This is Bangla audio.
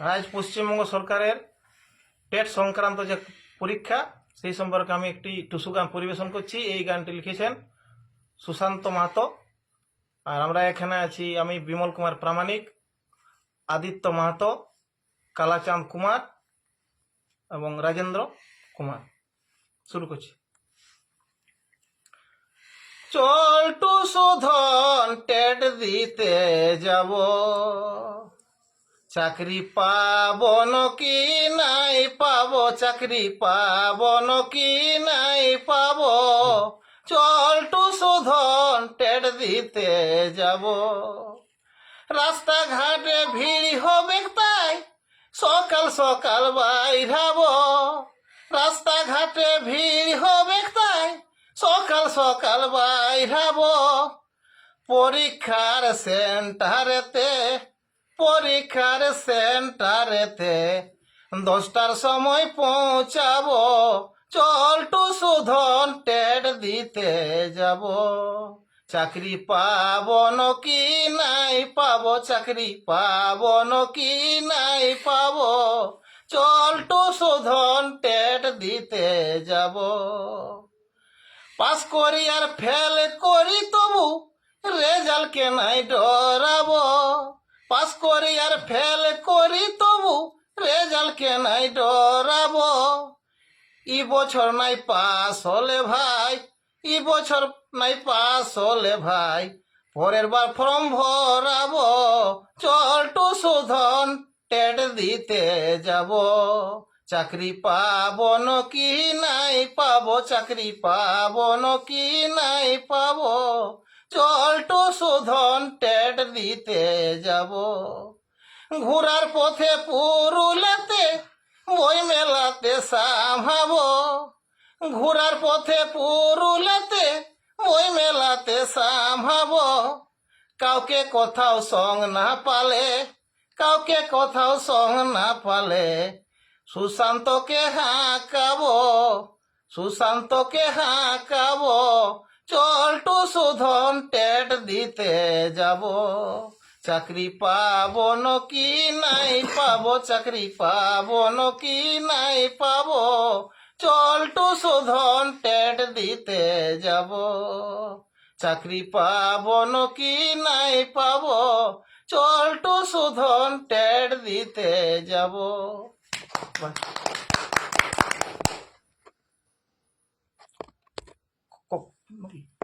আজ পশ্চিমবঙ্গ সরকারের টেট সংক্রান্ত যে পরীক্ষা, সেই সম্পর্কে আমি একটি টুসু গান পরিবেশন করছি। এই গানটি লিখেছেন সুশান্ত মাহাতো। আর আমরা এখানে আছি আমি বিমল কুমার প্রামাণিক, আদিত্য মাহাতো, কালাচাঁদ কুমার এবং রাজেন্দ্র কুমার। শুরু করছি। চল টুসু ধন টেট দিতে যাব। চাকরি পাবন কি নাই পাব? চাকরি পাবন কি নাই পাব? চল টু শোধন, টেট দিতে যাব। রাস্তাঘাটে ভিড় হবে তাই সকাল সকাল বাইরাব। রাস্তাঘাটে ভিড় হবে তাই সকাল সকাল বাইরাব। পরীক্ষার সেন্টারেতে পরীক্ষার সেন্টারেতে দশটার সময় পৌঁছাবো। চল টু সুধন টেট দিতে যাব। চাকরি পাবন কি নাই পাবো? চাকরি পাবন কি নাই পাব? চল টু সুধন টেট দিতে যাব। পাস করি আর ফেল করি তবু রেজাল্ট কে নাই ডরাবো পাস করি আর ফেল করি তবু রেজাল্ট কে নাই ডরাবো। ই বছর নাই পাস হলে ভাই, ই বছর নাই পাস হলে ভাই, পরের বার ফর্ম ভরাবো। চল টু শোধন টেট দিতে যাব। চাকরি পাবন কি নাই পাবো, চাকরি পাবন কি নাই পাবো। চল শোধন টেট দিতে যাব। ঘোরার পথে পুরুলেতে, বই মেলাতে সাভাবো। ঘোরার পথে পুরুলেতে, বই মেলাতে সাভাবো। কাউকে কোথাও সং না পালে, কাউকে কোথাও সং না পালে। সুশান্তকে হাঁকাবো সুশান্তকে হাঁকাবো চল টু সুধন টেট দিতে যাব। চাকরি পাবন কি নাই পাব, চাকরি পাবন কি নাই পাব। চল টু সুধন টেট দিতে যাব। চাকরি পাবন কি নাই পাব, চল টু সুধন টেট দিতে যাব। morir.